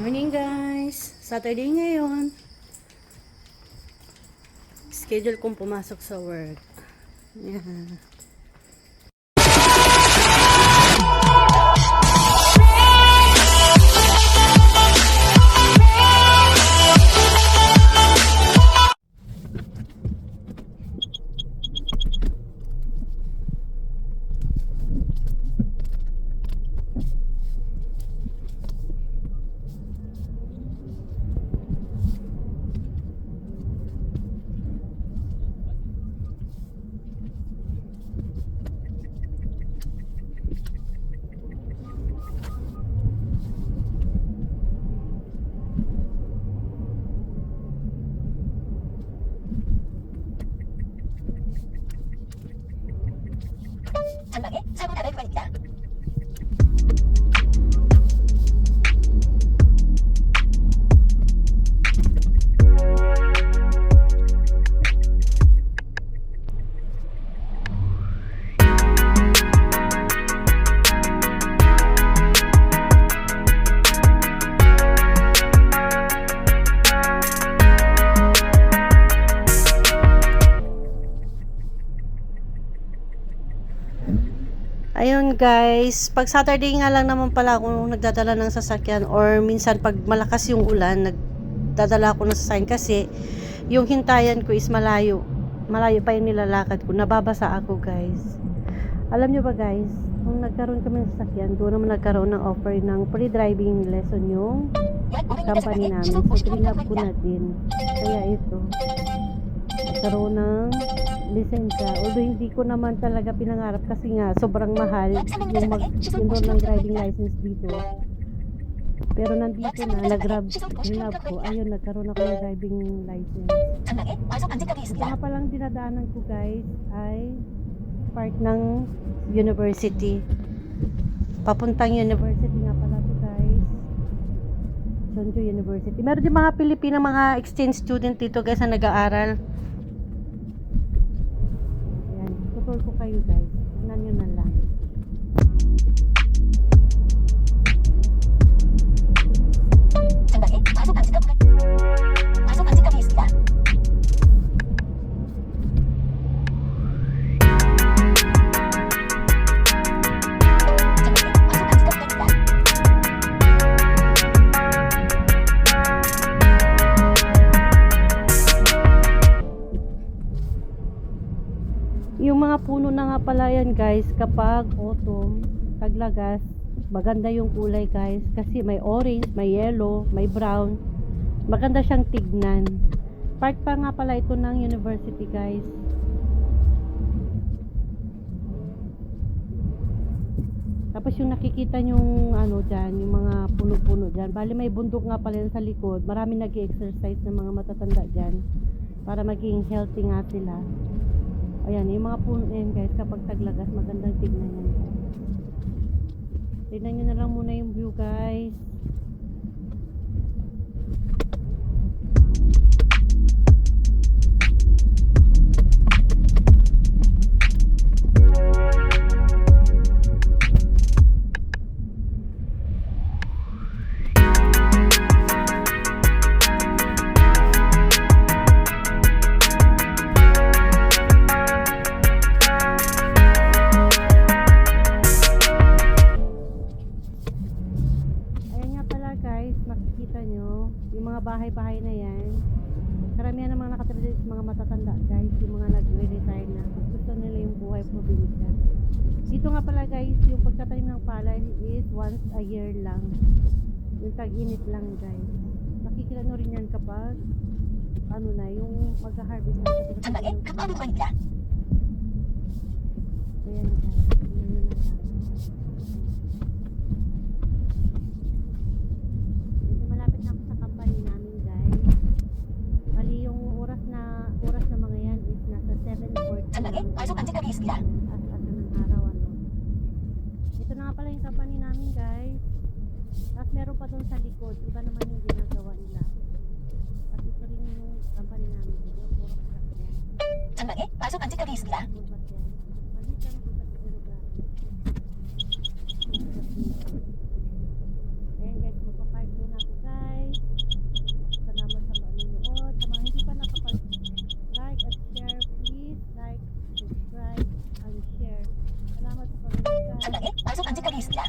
Morning guys! Saturday ngayon. Schedule kong pumasok sa work. Yan. Ayun guys, pag Saturday nga lang naman pala ako nagdadala ng sasakyan or minsan pag malakas yung ulan, nagdadala ako ng sasakyan kasi yung hintayan ko is malayo. Malayo pa yung nilalakad ko. Nababasa ako guys. Alam nyo ba guys, nung nagkaroon kami ng sasakyan, doon naman nagkaroon ng offer ng free driving lesson yung company namin. So, na din. Kaya ito, nagkaroon ng lisensya. Although hindi ko naman talaga pinangarap kasi nga sobrang mahal yung mag-enroll ng driving license dito. Pero nandito na, nag-grab grab ko. Ayun, nagkaroon ako ng driving license. Kaya palang dinadaanan ko guys ay part ng university. Papuntang university nga pala to guys. Chonju University. Meron din mga Pilipina mga exchange student dito guys na nag-aaral. Tutol ko kayo guys. Tingnan nyo na lang. Yung mga puno na nga pala yan guys, kapag autumn, taglagas, maganda yung kulay guys. Kasi may orange, may yellow, may brown. Maganda siyang tignan. Part pa nga pala ito ng university guys. Tapos yung nakikita yung ano dyan, yung mga puno-puno dyan. Bali may bundok nga pala yan sa likod. Marami nag exercise ng mga matatanda dyan. Para maging healthy nga sila. Ayan, yung mga puno na yan guys, kapag taglagas, magandang tignan yan. Tignan nyo na lang muna yung view guys. Kita nyo, yung mga bahay-bahay na yan, karamihan ng mga nakatira dito mga matatanda guys, yung mga nag-retire na. Gusto nila yung buhay probinsya. Dito nga pala guys, yung pagtatanim ng palay is once a year lang. Yung tag-init lang guys. Nakikita nyo rin yan kapag ano na, yung mag-harvest na. Ang bait ng kalukoy Nagtiis sila. At ng araw ano. Ito na nga pala yung company namin guys. At meron pa doon sa likod. Iba naman yung ginagawa nila. At ito rin yung company namin. Ito, puro kasakyan. Ang lagi? Pasok ang sikagis nila. Isla.